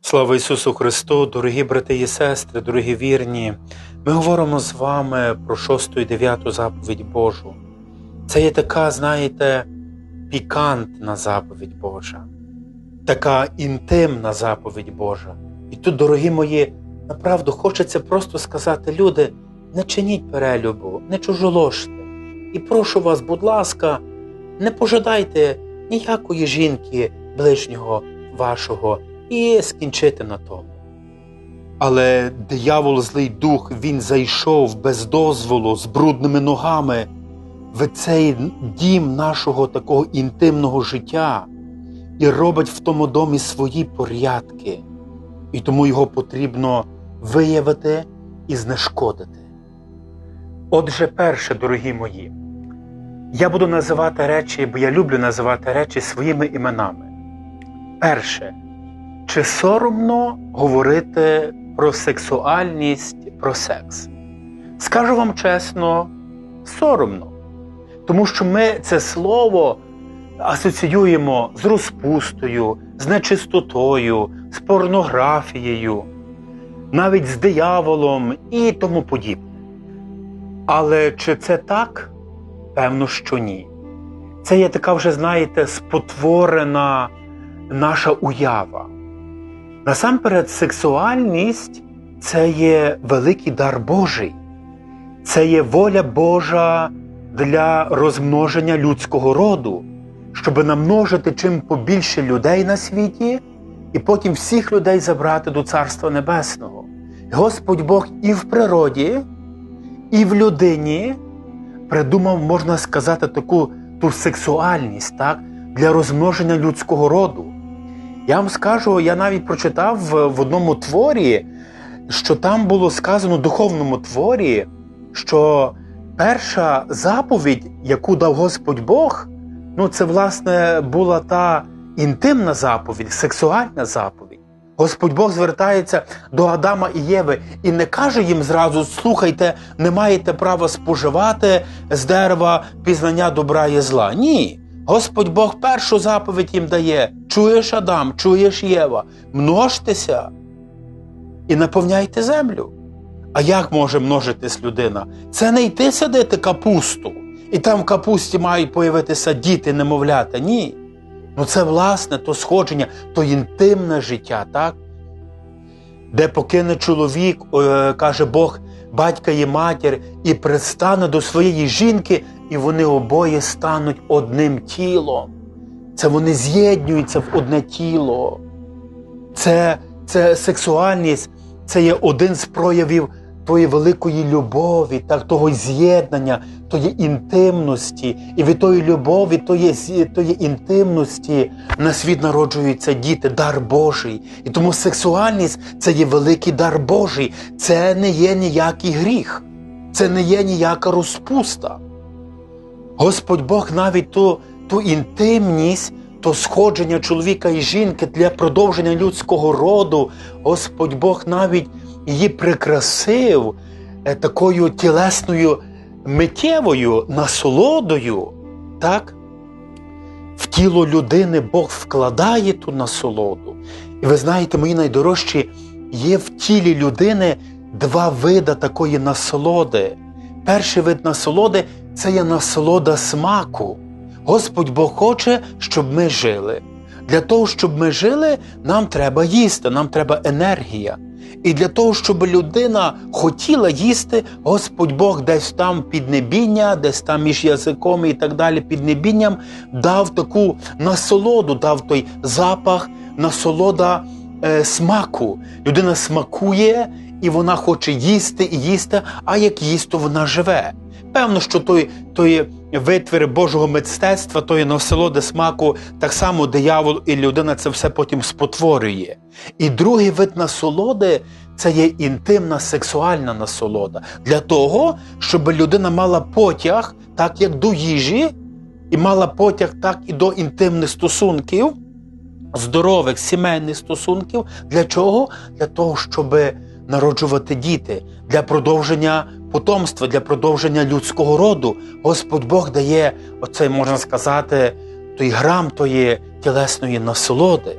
Слава Ісусу Христу, дорогі брати і сестри, дорогі вірні. Ми говоримо з вами про шосту і дев'яту заповідь Божу. Це є така, знаєте, пікантна заповідь Божа, така інтимна заповідь Божа. І тут, дорогі мої, направду хочеться просто сказати, люди, не чиніть перелюбу, не чужоложте. І прошу вас, будь ласка, не пожадайте ніякої жінки ближнього вашого і скінчити на тому. Але диявол злий дух, він зайшов без дозволу з брудними ногами в цей дім нашого такого інтимного життя і робить в тому домі свої порядки, і тому його потрібно виявити і знешкодити. Отже, перше, дорогі мої, я буду називати речі, бо я люблю називати речі своїми іменами. Перше, чи соромно говорити про сексуальність, про секс? Скажу вам чесно, соромно. Тому що ми це слово асоціюємо з розпустою, з нечистотою, з порнографією, навіть з дияволом і тому подібне. Але чи це так? Певно, що ні. Це є така вже, знаєте, спотворена наша уява. Насамперед, сексуальність це є великий дар Божий, це є воля Божа для розмноження людського роду, щоб намножити чим побільше людей на світі, і потім всіх людей забрати до Царства Небесного. Господь Бог і в природі, і в людині придумав, можна сказати, таку ту сексуальність так, для розмноження людського роду. Я вам скажу, я навіть прочитав в одному творі, що там було сказано в духовному творі, що перша заповідь, яку дав Господь Бог, ну це власне була та інтимна заповідь, сексуальна заповідь. Господь Бог звертається до Адама і Єви і не каже їм зразу: слухайте, не маєте права споживати з дерева пізнання добра і зла. Ні. Господь Бог першу заповідь їм дає: чуєш Адам, чуєш Єва, множтеся і наповняйте землю. А як може множитись людина? Це не йти садити капусту, і там в капусті мають появитися діти, немовлята. Ні. Ну це власне то сходження, то інтимне життя, так? Де покине чоловік, каже Бог, батька і матір, і пристане до своєї жінки, і вони обоє стануть одним тілом. Це вони з'єднуються в одне тіло. Це, Це сексуальність, це є один з проявів тої великої любові, так, того з'єднання, тої інтимності. І від тої любові, тої інтимності на світ народжуються діти, дар Божий. І тому сексуальність це є великий дар Божий. Це не є ніякий гріх, це не є ніяка розпуста. Господь Бог навіть ту, ту інтимність, то сходження чоловіка і жінки для продовження людського роду, Господь Бог навіть її прикрасив е, такою тілесною миттєвою насолодою. так? В тіло людини Бог вкладає ту насолоду. І ви знаєте, мої найдорожчі, є в тілі людини два види такої насолоди. Перший вид насолоди це є насолода смаку. Господь Бог хоче, щоб ми жили. Для того, щоб ми жили, нам треба їсти, нам треба енергія. І для того, щоб людина хотіла їсти, Господь Бог десь там піднебіння, десь там між язиком і так далі, піднебінням дав таку насолоду, дав той запах, насолода е, смаку. Людина смакує і вона хоче їсти і їсти, а як їсть, то вона живе. Певно, що той той витвір Божого мистецтва, тої насолоди смаку, так само диявол і людина це все потім спотворює. І другий вид насолоди це є інтимна сексуальна насолода. Для того, щоб людина мала потяг, так як до їжі, і мала потяг так і до інтимних стосунків, здорових сімейних стосунків. Для чого? Для того, щоб народжувати діти, для продовження потомства, для продовження людського роду. Господь Бог дає, оцей, можна сказати, той грам тої тілесної насолоди.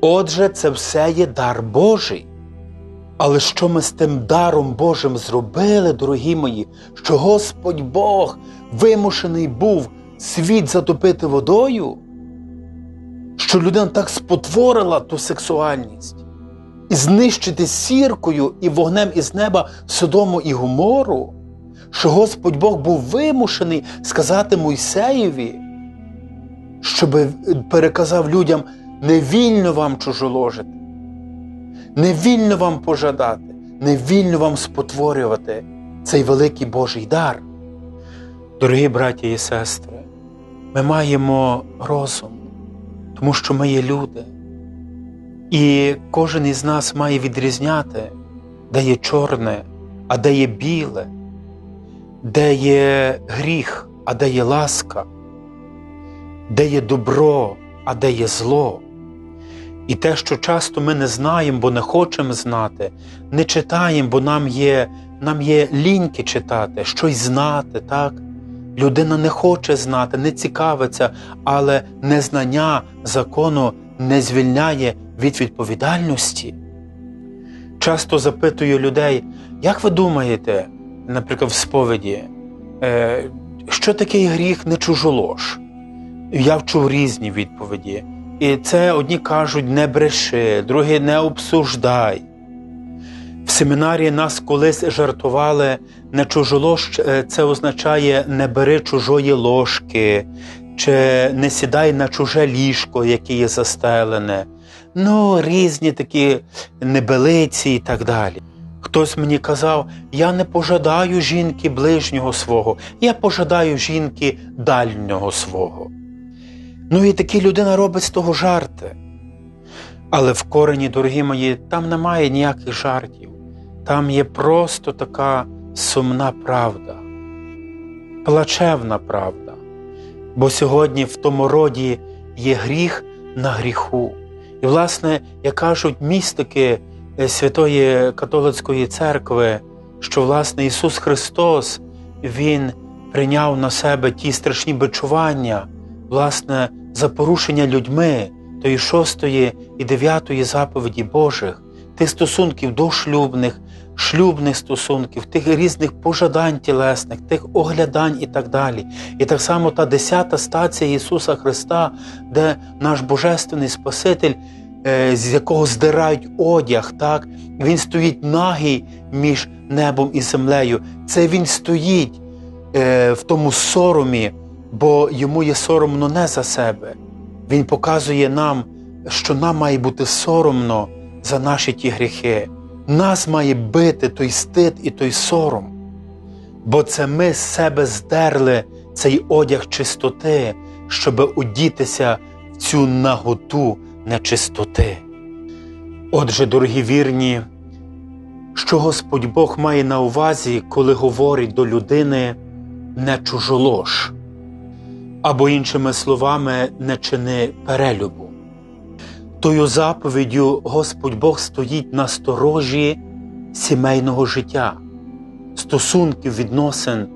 Отже, це все є дар Божий. Але що ми з тим даром Божим зробили, дорогі мої, що Господь Бог вимушений був світ затопити водою? Що людина так спотворила ту сексуальність і знищити сіркою і вогнем із неба Содому і Гомору, що Господь Бог був вимушений сказати Мойсеєві, щоб переказав людям не вільно вам чужоложити, не вільно вам пожадати, не вільно вам спотворювати цей великий Божий дар. Дорогі браті і сестри, ми маємо розум, тому що ми є люди. І кожен із нас має відрізняти, де є чорне, а де є біле, де є гріх, а де є ласка, де є добро, а де є зло. І те, що часто ми не знаємо, бо не хочемо знати, не читаємо, бо нам є нам є ліньки читати, щось знати, так? Людина не хоче знати, не цікавиться, але незнання закону не звільняє від відповідальності. Часто запитую людей, як ви думаєте, наприклад, в сповіді, е, що такий гріх не чужолож? Я вчув різні відповіді. І це одні кажуть не бреши, другі не обсуждай. В семінарі нас колись жартували не чужолож, це означає не бери чужої ложки, чи не сідай на чуже ліжко, яке є застелене. Ну, різні такі небелиці і так далі. Хтось мені казав, я не пожадаю жінки ближнього свого, я пожадаю жінки дальнього свого. Ну і такі людина робить з того жарти. Але в корені, дорогі мої, там немає ніяких жартів. Там є просто така сумна правда, плачевна правда. Бо сьогодні в тому роді є гріх на гріху. І, власне, як кажуть містики Святої Католицької церкви, що, власне, Ісус Христос Він прийняв на себе ті страшні бичування, власне, за порушення людьми тої шостої і дев'ятої заповіді Божих, тих стосунків дошлюбних, шлюбних стосунків, тих різних пожадань тілесних, тих оглядань і так далі. І так само та десята стація Ісуса Христа, де наш Божественний Спаситель, е, з якого здирають одяг, так? Він стоїть нагий між небом і землею. Це Він стоїть е, в тому соромі, бо йому є соромно не за себе. Він показує нам, що нам має бути соромно за наші ті гріхи. Нас має бити той стид і той сором, бо це ми з себе здерли цей одяг чистоти, щоб одітися в цю наготу нечистоти. Отже, дорогі вірні, що Господь Бог має на увазі, коли говорить до людини не чужолож, або, іншими словами, не чини перелюбу. Тою заповіддю Господь Бог стоїть на сторожі сімейного життя, стосунків відносин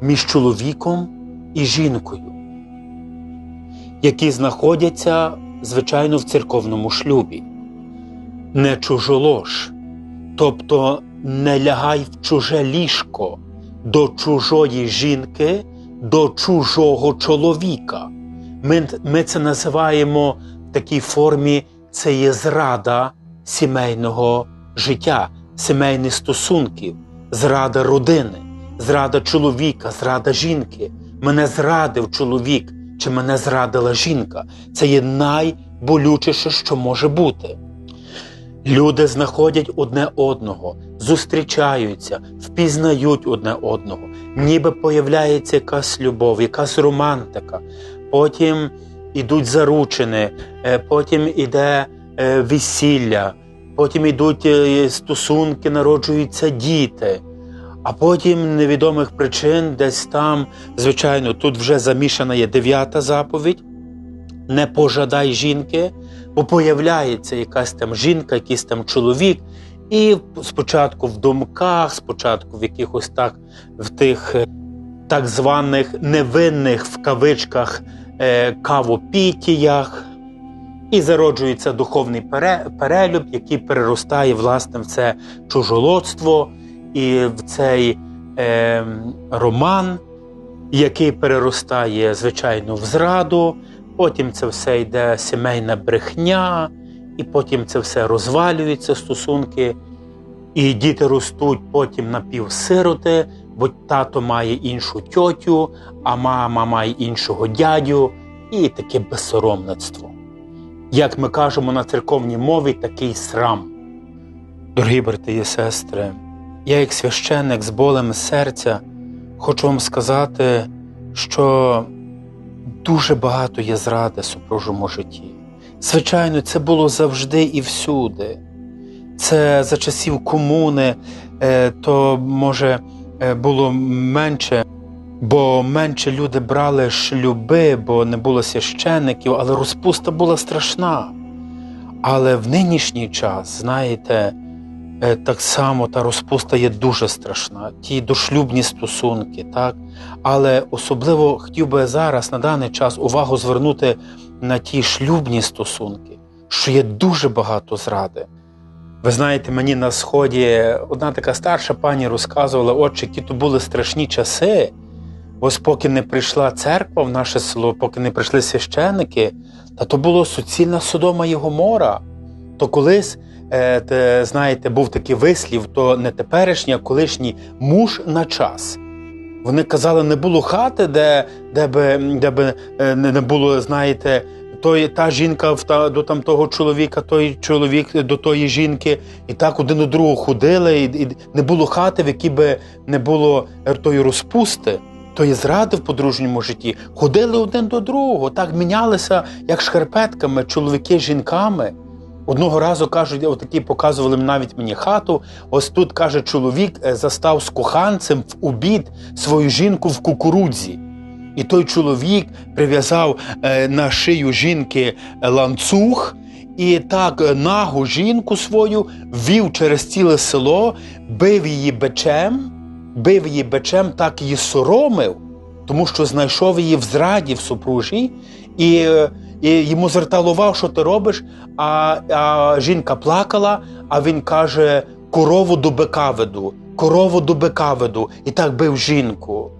між чоловіком і жінкою, які знаходяться, звичайно, в церковному шлюбі. Не чужолож, тобто не лягай в чуже ліжко до чужої жінки, до чужого чоловіка. Ми, Ми це називаємо в такій формі це є зрада сімейного життя, сімейних стосунків, зрада родини, зрада чоловіка, зрада жінки. Мене зрадив чоловік чи мене зрадила жінка. Це є найболючіше, що може бути. Люди знаходять одне одного, зустрічаються, впізнають одне одного, ніби появляється якась любов, якась романтика. Потім ідуть заручини, е, потім іде е, весілля, потім йдуть е, стосунки, народжуються діти, а потім невідомих причин десь там, звичайно, тут вже замішана є дев'ята заповідь. Не пожадай жінки, бо появляється якась там жінка, якийсь там чоловік, і спочатку в думках, спочатку в якихось так в тих так званих невинних в кавичках кавопітіях, І зароджується духовний пере- перелюб, який переростає власне в це чужолодство і в цей е, роман, який переростає, звичайно, в зраду. Потім це все йде сімейна брехня, і потім це все розвалюється стосунки. І діти ростуть потім напівсироти, бо тато має іншу тьотю, а мама має іншого дядю, і таке безсоромництво. Як ми кажемо на церковній мові, такий срам. Дорогі брати і сестри, я, як священник з болем серця, хочу вам сказати, що дуже багато є зради в супружому житті. Звичайно, це було завжди і всюди. Це за часів комуни, е, то може було менше, бо менше люди брали шлюби, бо не було священників, але розпуста була страшна. Але в нинішній час, знаєте, е, так само та розпуста є дуже страшна, ті дошлюбні стосунки, так? Але особливо хотів би зараз на даний час увагу звернути на ті шлюбні стосунки, що є дуже багато зради. Ви знаєте, мені на сході одна така старша пані розказувала, отче, які то були страшні часи. Ось поки не прийшла церква в наше село, поки не прийшли священники, та то було суцільна Содома і Гомора. То колись, е, те, знаєте, був такий вислів, то не теперішній, а колишній муж на час. Вони казали, не було хати, де, де би, де би е, не було, знаєте, той, та жінка в та, до там того чоловіка, той чоловік до тої жінки, і так один до другого ходили, і, і не було хати, в якій би не було тої розпусти, тої зради в подружньому житті. Ходили один до другого, так мінялися, як шкарпетками, чоловіки жінками. Одного разу кажуть, отакі показували навіть мені хату. Ось тут каже чоловік, е, застав з коханцем в обід свою жінку в кукурудзі. І той чоловік прив'язав е, на шию жінки ланцюг і так е, нагу жінку свою вів через ціле село, бив її бичем, бив її бичем, так її соромив, тому що знайшов її в зраді в супружі, і, е, і йому звертало що ти робиш. А, а жінка плакала, а він каже: корову до бика веду, корову до бика веду, і так бив жінку.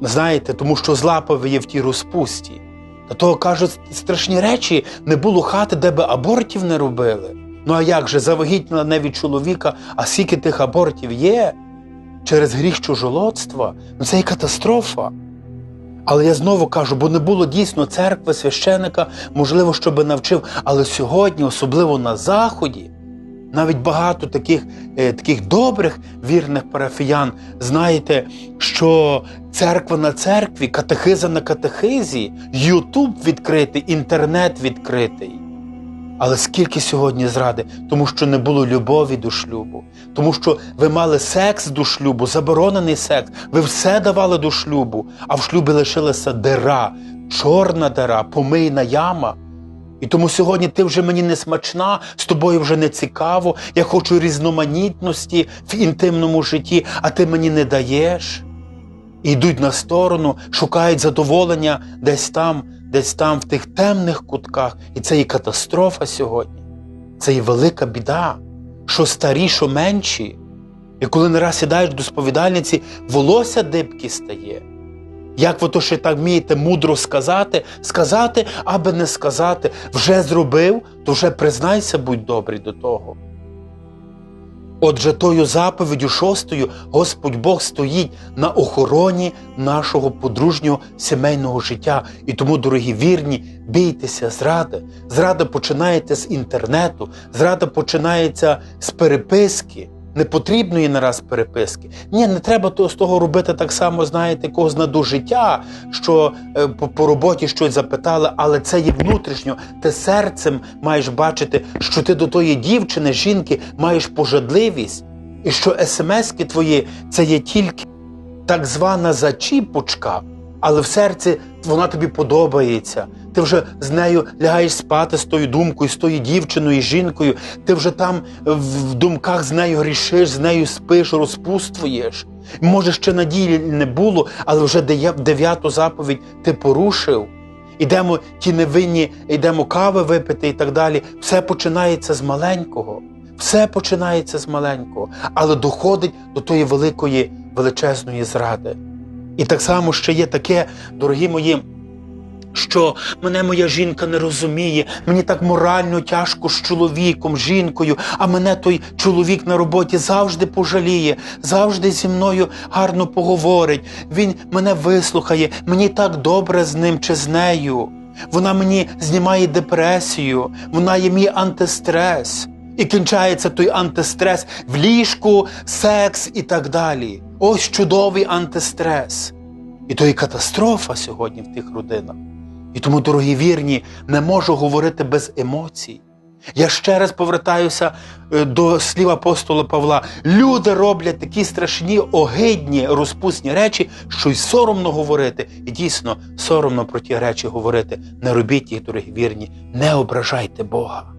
Знаєте, тому що злапав її в тій розпусті. Та того кажуть страшні речі, не було хати, де би абортів не робили. Ну а як же завагітніла не від чоловіка, а скільки тих абортів є через гріх чужолодства? Ну це і катастрофа. Але я знову кажу, бо не було дійсно церкви, священика, можливо, щоби навчив. Але сьогодні, особливо на Заході, навіть багато таких, е, таких добрих вірних парафіян, знаєте, що церква на церкві, катехиза на катехизі, Ютуб відкритий, інтернет відкритий. Але скільки сьогодні зради? Тому що не було любові до шлюбу, тому що ви мали секс до шлюбу, заборонений секс, ви все давали до шлюбу, а в шлюбі лишилася дира, чорна дира, помийна яма. І тому сьогодні ти вже мені не смачна, з тобою вже не цікаво, я хочу різноманітності в інтимному житті, а ти мені не даєш. І йдуть на сторону, шукають задоволення десь там, десь там, в тих темних кутках. І це і катастрофа сьогодні. Це і велика біда, що старі, що менші. І коли не раз сідаєш до сповідальниці, волосся дибки стає. Як ви то ще так вмієте мудро сказати, сказати, аби не сказати, вже зробив, то вже признайся, будь добрий до того. Отже, тою заповіддю шостою Господь Бог стоїть на охороні нашого подружнього сімейного життя. І тому, дорогі вірні, бійтеся зради. Зрада починається з інтернету, зрада починається з переписки. Не потрібної нараз переписки. Ні, не треба то- з того робити так само, знаєте, когось на до життя, що е, по, по роботі щось запитали, але це є внутрішньо. Ти серцем маєш бачити, що ти до тої дівчини, жінки маєш пожадливість, і що смски твої це є тільки так звана зачіпочка, але в серці вона тобі подобається. Ти вже з нею лягаєш спати з тою думкою, з тою дівчиною, жінкою. Ти вже там в думках з нею грішиш, з нею спиш, розпуствуєш. Може, ще надії не було, але вже дев'яту заповідь ти порушив. Ідемо ті невинні, йдемо кави випити і так далі. Все починається з маленького. Все починається з маленького, але доходить до тої великої величезної зради. І так само ще є таке, дорогі мої, що мене моя жінка не розуміє, мені так морально тяжко з чоловіком, жінкою, а мене той чоловік на роботі завжди пожаліє, завжди зі мною гарно поговорить. Він мене вислухає, мені так добре з ним чи з нею. Вона мені знімає депресію, вона є мій антистрес. І кінчається той антистрес в ліжку, секс і так далі. Ось чудовий антистрес. І то є катастрофа сьогодні в тих родинах. І тому, дорогі вірні, не можу говорити без емоцій. Я ще раз повертаюся е, до слів апостола Павла. Люди роблять такі страшні, огидні, розпусні речі, що й соромно говорити. І дійсно соромно про ті речі говорити. Не робіть їх, дорогі вірні, не ображайте Бога.